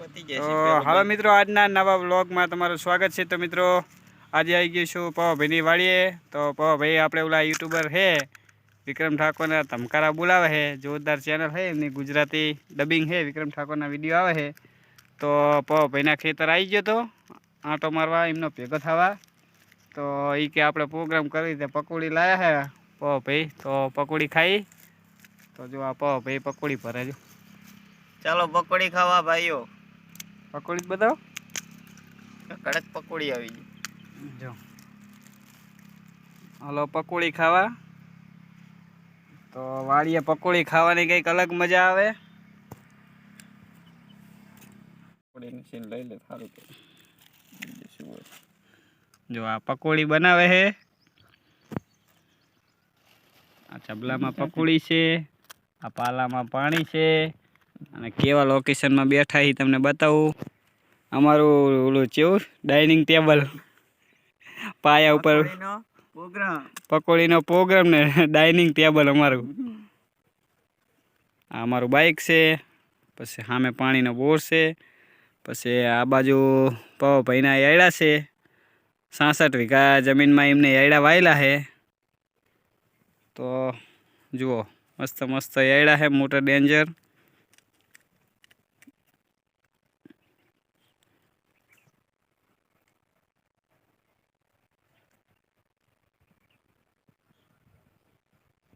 હાલો મિત્રો આજના નવા વ્લોગમાં તમારું સ્વાગત છે. તો મિત્રો આજે આવી ગયું છું પવાભાઈની વાડીએ. તો પવાભાઈ આપણે ઓલા યુટ્યુબર છે વિક્રમ ઠાકોરના ધમકારા બોલાવે છે જોરદાર ચેનલ છે એમની ગુજરાતી ડબિંગ છે વિક્રમ ઠાકોરના વીડિયો આવે છે તો પવાભાઈના ખેતર આવી ગયો તો આંટો મારવા એમનો ભેગો થવા. તો એ કે આપણે પ્રોગ્રામ કરી તે પકોડી લાયા છે પવાભાઈ. તો પકોડી ખાઈ. તો જો આ પવાભાઈ પકોડી ભરે જો ચાલો પકોડી ખાવા ભાઈઓ. પકોડી બતાવો. કડક પકોડી આવી ગઈ. જો. હાલો પકોડી ખાવા. તો વાડીએ પકોડી ખાવાની કંઈક અલગ મજા આવે. લઈ લે સારું જો આ પકોડી બનાવે છે. આ ચબલામાં પકોડી છે આ પાલામાં પાણી છે. અને કેવા લોકેશનમાં બેઠા એ તમને બતાવું. અમારું ઓલું કેવું? ડાઇનિંગ ટેબલ પાયા ઉપર પકોડીનો પ્રોગ્રામ પકોડીનો પ્રોગ્રામ ને ડાઇનિંગ ટેબલ અમારું. આ અમારું બાઇક છે પછી સામે પાણીનો બોર છે પછી આ બાજુ પવાભાઈના યાયડા છે. સાસઠ વીઘા જમીનમાં એમને એડા વાયેલા છે. તો જુઓ મસ્ત મસ્ત એડા છે મોટા ડેન્જર